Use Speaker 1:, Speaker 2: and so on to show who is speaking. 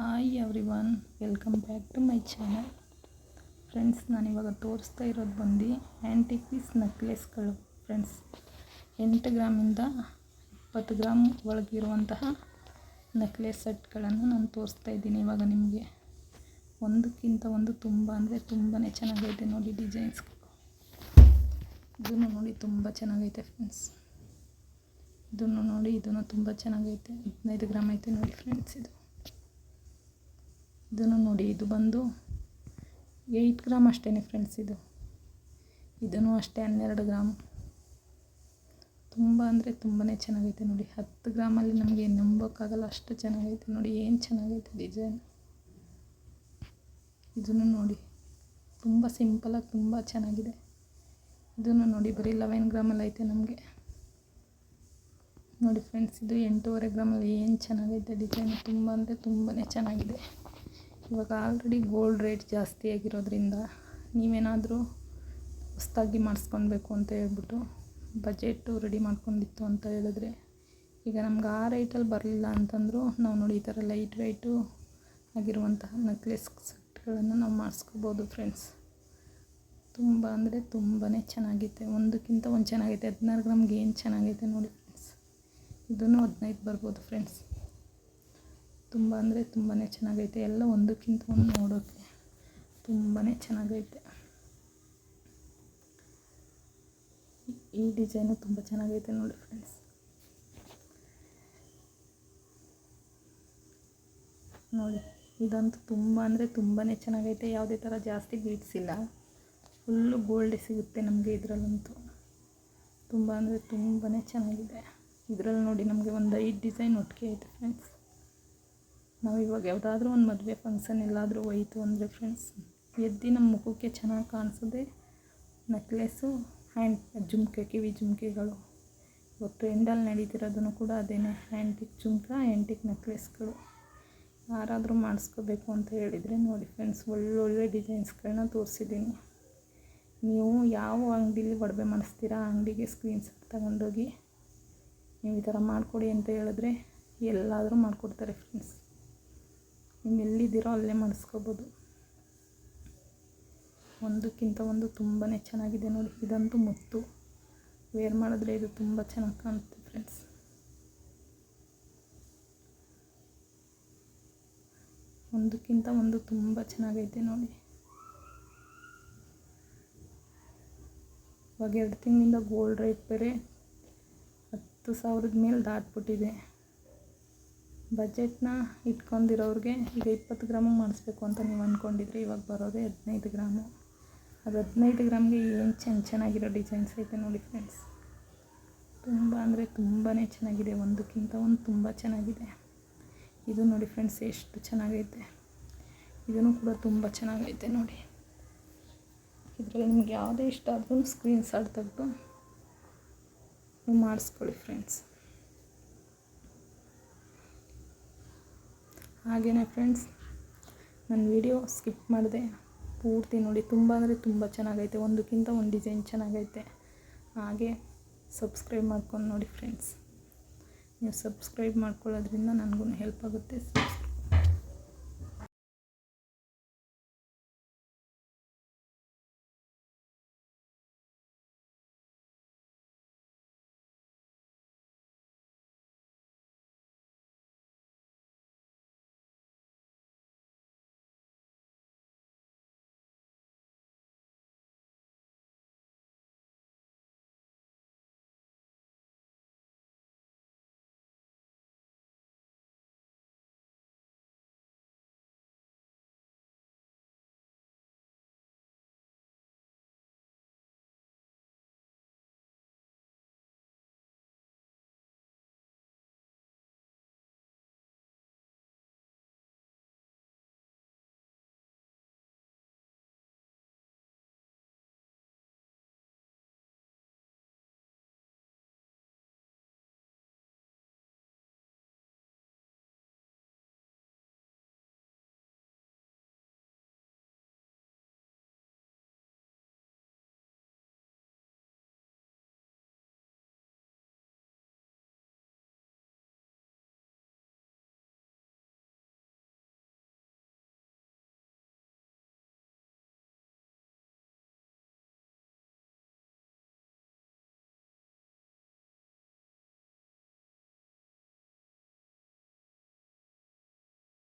Speaker 1: Hi everyone welcome back to my channel friends ನಾನಿವಾಗ ತೋರಿಸ್ತಾ ಇರೋದು ಬಂದು ಆ್ಯಂಟಿಕ್ ಪೀಸ್ ನೆಕ್ಲೆಸ್ಗಳು ಫ್ರೆಂಡ್ಸ್ ಎಂಟು ಗ್ರಾಮಿಂದ ಇಪ್ಪತ್ತು ಗ್ರಾಮ್ ಒಳಗಿರುವಂತಹ ನೆಕ್ಲೆಸ್ ಸೆಟ್ಗಳನ್ನು ನಾನು ತೋರಿಸ್ತಾ ಇದ್ದೀನಿ ಇವಾಗ ನಿಮಗೆ. ಒಂದಕ್ಕಿಂತ ಒಂದು ತುಂಬ ಅಂದರೆ ತುಂಬಾ ಚೆನ್ನಾಗೈತೆ ನೋಡಿ ಡಿಸೈನ್ಸ್ಗಳು ಇದನ್ನು ನೋಡಿ ತುಂಬ ಚೆನ್ನಾಗೈತೆ ಫ್ರೆಂಡ್ಸ್ ಇದನ್ನು ನೋಡಿ, ಇದನ್ನು ತುಂಬ ಚೆನ್ನಾಗೈತೆ. ಹದಿನೈದು ಗ್ರಾಮ್ ಐತೆ ನೋಡಿ ಫ್ರೆಂಡ್ಸ್ ಇದು. ಇದನ್ನು ನೋಡಿ, ಇದು ಬಂದು ಏಯ್ಟ್ ಗ್ರಾಮ್ ಅಷ್ಟೇ ಫ್ರೆಂಡ್ಸ್ ಇದು. ಇದನ್ನು ಅಷ್ಟೇ ಹನ್ನೆರಡು ಗ್ರಾಮ್ ತುಂಬ ಅಂದರೆ ತುಂಬಾ ಚೆನ್ನಾಗೈತೆ ನೋಡಿ. ಹತ್ತು ಗ್ರಾಮಲ್ಲಿ ನಮಗೆ ನಂಬೋಕ್ಕಾಗಲ್ಲ, ಅಷ್ಟು ಚೆನ್ನಾಗೈತೆ ನೋಡಿ. ಏನು ಚೆನ್ನಾಗೈತೆ ಡಿಸೈನ್ ಇದನ್ನು ನೋಡಿ. ತುಂಬ ಸಿಂಪಲಾಗಿ ತುಂಬ ಚೆನ್ನಾಗಿದೆ. ಇದನ್ನು ನೋಡಿ, ಬರೀ ಲೆವೆನ್ ಗ್ರಾಮಲ್ಲಿ ಐತೆ ನಮಗೆ. ನೋಡಿ ಫ್ರೆಂಡ್ಸ್ ಇದು ಎಂಟೂವರೆ ಗ್ರಾಮಲ್ಲಿ ಏನು ಚೆನ್ನಾಗೈತೆ ಡಿಸೈನ್ ತುಂಬ ಅಂದರೆ ತುಂಬಾ ಚೆನ್ನಾಗಿದೆ. ಇವಾಗ ಆಲ್ರೆಡಿ ಗೋಲ್ಡ್ ರೇಟ್ ಜಾಸ್ತಿ ಆಗಿರೋದ್ರಿಂದ ನೀವೇನಾದರೂ ಹೊಸ್ದಾಗಿ ಮಾಡಿಸ್ಕೊಳ್ಬೇಕು ಅಂತ ಹೇಳ್ಬಿಟ್ಟು ಬಜೆಟ್ಟು ರೆಡಿ ಮಾಡ್ಕೊಂಡಿತ್ತು ಅಂತ ಹೇಳಿದ್ರೆ ಈಗ ನಮ್ಗೆ ಆ ರೇಟಲ್ಲಿ ಬರಲಿಲ್ಲ ಅಂತಂದರೂ ನಾವು ನೋಡಿ ಈ ಥರ ಲೈಟ್ ವೆಯ್ಟು ಆಗಿರುವಂತಹ ನೆಕ್ಲೆಸ್ ಸೆಟ್ಗಳನ್ನು ನಾವು ಮಾಡಿಸ್ಕೋಬೋದು ಫ್ರೆಂಡ್ಸ್ ತುಂಬ ಅಂದರೆ ತುಂಬಾ ಚೆನ್ನಾಗೈತೆ. ಒಂದಕ್ಕಿಂತ ಒಂದು ಚೆನ್ನಾಗೈತೆ. ಹದಿನಾರು ಗ್ರಾಮ್ಗೆ ಏನು ಚೆನ್ನಾಗೈತೆ ನೋಡಿ ಫ್ರೆಂಡ್ಸ್ ಇದನ್ನು ಹದಿನೈದು ಬರ್ಬೋದು ಫ್ರೆಂಡ್ಸ್ ತುಂಬ ಅಂದರೆ ತುಂಬಾ ಚೆನ್ನಾಗೈತೆ. ಎಲ್ಲ ಒಂದಕ್ಕಿಂತ ಒಂದು ನೋಡೋಕ್ಕೆ ತುಂಬಾ ಚೆನ್ನಾಗೈತೆ. ಈ ಡಿಸೈನು ತುಂಬ ಚೆನ್ನಾಗೈತೆ ನೋಡಿ ಫ್ರೆಂಡ್ಸ್. ನೋಡಿ, ಇದಂತೂ ತುಂಬ ಅಂದರೆ ತುಂಬಾ ಚೆನ್ನಾಗೈತೆ. ಯಾವುದೇ ಥರ ಜಾಸ್ತಿ ಬೀಡ್ಸ್ ಇಲ್ಲ. ಫುಲ್ಲು ಗೋಲ್ಡ್ ಸಿಗುತ್ತೆ ನಮಗೆ ಇದರಲ್ಲಂತೂ. ತುಂಬ ಅಂದರೆ ತುಂಬಾ ಚೆನ್ನಾಗಿದೆ. ಇದರಲ್ಲಿ ನೋಡಿ ನಮಗೆ ಒಂದು ಐದು ಡಿಸೈನ್ ಒಟ್ಟಿಗೆ ಐತೆ ಫ್ರೆಂಡ್ಸ್. ನಾವು ಇವಾಗ ಯಾವುದಾದ್ರೂ ಒಂದು ಮದುವೆ ಫಂಕ್ಷನ್ ಎಲ್ಲಾದರೂ ಹೋಯಿತು ಅಂದರೆ ಫ್ರೆಂಡ್ಸ್ ಎದ್ದು ನಮ್ಮ ಮುಖಕ್ಕೆ ಚೆನ್ನಾಗಿ ಕಾಣಿಸೋದೆ ನೆಕ್ಲೆಸ್ಸು ಹ್ಯಾಂಡ್ ಜುಮ್ಕೆ ಕಿವಿ ಜುಮ್ಕೆಗಳು ಇವತ್ತು ಟ್ರೆಂಡಲ್ಲಿ ನಡೀತಿರೋದನ್ನು ಕೂಡ ಅದೇನೇ ಆ್ಯಂಟಿಕ್ ಜುಮ್ಕ ಆ್ಯಂಟಿಕ್ ನೆಕ್ಲೆಸ್ಗಳು ಯಾರಾದರೂ ಮಾಡಿಸ್ಕೋಬೇಕು ಅಂತ ಹೇಳಿದರೆ ನೋಡಿ ಫ್ರೆಂಡ್ಸ್ ಒಳ್ಳೊಳ್ಳೆ ಡಿಸೈನ್ಸ್ಗಳನ್ನ ತೋರಿಸಿದ್ದೀನಿ. ನೀವು ಯಾವ ಅಂಗಡೀಲಿ ಒಡವೆ ಮಾಡಿಸ್ತೀರಾ, ಅಂಗಡಿಗೆ ಸ್ಕ್ರೀನ್ಶಾಟ್ ತಗೊಂಡೋಗಿ ನೀವು ಈ ಥರ ಮಾಡಿಕೊಡಿ ಅಂತ ಹೇಳಿದ್ರೆ ಎಲ್ಲಾದರೂ ಮಾಡಿಕೊಡ್ತಾರೆ ಫ್ರೆಂಡ್ಸ್ ನೀವು ಎಲ್ಲಿದ್ದೀರೋ ಅಲ್ಲೇ ಮಾಡಿಸ್ಕೋಬೋದು. ಒಂದಕ್ಕಿಂತ ಒಂದು ತುಂಬಾ ಚೆನ್ನಾಗಿದೆ ನೋಡಿ, ಇದಂತೂ ಮುತ್ತು. ವೇರ್ ಮಾಡಿದ್ರೆ ಇದು ತುಂಬ ಚೆನ್ನಾಗಿ ಕಾಣುತ್ತೆ ಫ್ರೆಂಡ್ಸ್ ಒಂದಕ್ಕಿಂತ ಒಂದು ತುಂಬ ಚೆನ್ನಾಗೈತೆ ನೋಡಿ. ಇವಾಗ ಎರಡು ತಿಂಗಳಿಂದ ಗೋಲ್ಡ್ ರೇಟ್ ಬೇರೆ ಹತ್ತು ಸಾವಿರದ ಮೇಲೆ ದಾಟ್ಬಿಟ್ಟಿದೆ. ಬಜೆಟ್ನ ಇಟ್ಕೊಂಡಿರೋರಿಗೆ ಈಗ ಇಪ್ಪತ್ತು ಗ್ರಾಮಿಗೆ ಮಾಡಿಸ್ಬೇಕು ಅಂತ ನೀವು ಅಂದ್ಕೊಂಡಿದ್ರೆ ಇವಾಗ ಬರೋದೇ ಹದಿನೈದು ಗ್ರಾಮು. ಅದು ಹದಿನೈದು ಗ್ರಾಮ್ಗೆ ಏನು ಚೆನ್ನ ಚೆನ್ನಾಗಿರೋ ಡಿಸೈನ್ಸ್ ಐತೆ ನೋಡಿ ಫ್ರೆಂಡ್ಸ್. ತುಂಬ ಅಂದರೆ ತುಂಬಾ ಚೆನ್ನಾಗಿದೆ, ಒಂದಕ್ಕಿಂತ ಒಂದು ತುಂಬ ಚೆನ್ನಾಗಿದೆ. ಇದು ನೋಡಿ ಫ್ರೆಂಡ್ಸ್, ಎಷ್ಟು ಚೆನ್ನಾಗೈತೆ. ಇದೂ ಕೂಡ ತುಂಬ ಚೆನ್ನಾಗೈತೆ ನೋಡಿ. ಇದರಲ್ಲಿ ನಿಮ್ಗೆ ಯಾವುದೇ ಇಷ್ಟ ಆದ್ರೂ ಸ್ಕ್ರೀನ್ ಶಾಟ್ ತೆಗೆದು ನೀವು ಮಾಡಿಸ್ಕೊಳ್ಳಿ ಫ್ರೆಂಡ್ಸ್. ಹಾಗೆಯೇ ಫ್ರೆಂಡ್ಸ್ ನನ್ನ ವಿಡಿಯೋ ಸ್ಕಿಪ್ ಮಾಡಿದೆ. ಪೂರ್ತಿ ನೋಡಿ, ತುಂಬ ಅಂದರೆ ತುಂಬ ಚೆನ್ನಾಗೈತೆ. ಒಂದಕ್ಕಿಂತ ಒಂದು ಡಿಸೈನ್ ಚೆನ್ನಾಗೈತೆ. ಹಾಗೆ ಸಬ್ಸ್ಕ್ರೈಬ್ ಮಾಡ್ಕೊಂಡು ನೋಡಿ ಫ್ರೆಂಡ್ಸ್ ನೀವು ಸಬ್ಸ್ಕ್ರೈಬ್ ಮಾಡ್ಕೊಳ್ಳೋದ್ರಿಂದ ನನಗೂ ಹೆಲ್ಪ್ ಆಗುತ್ತೆ.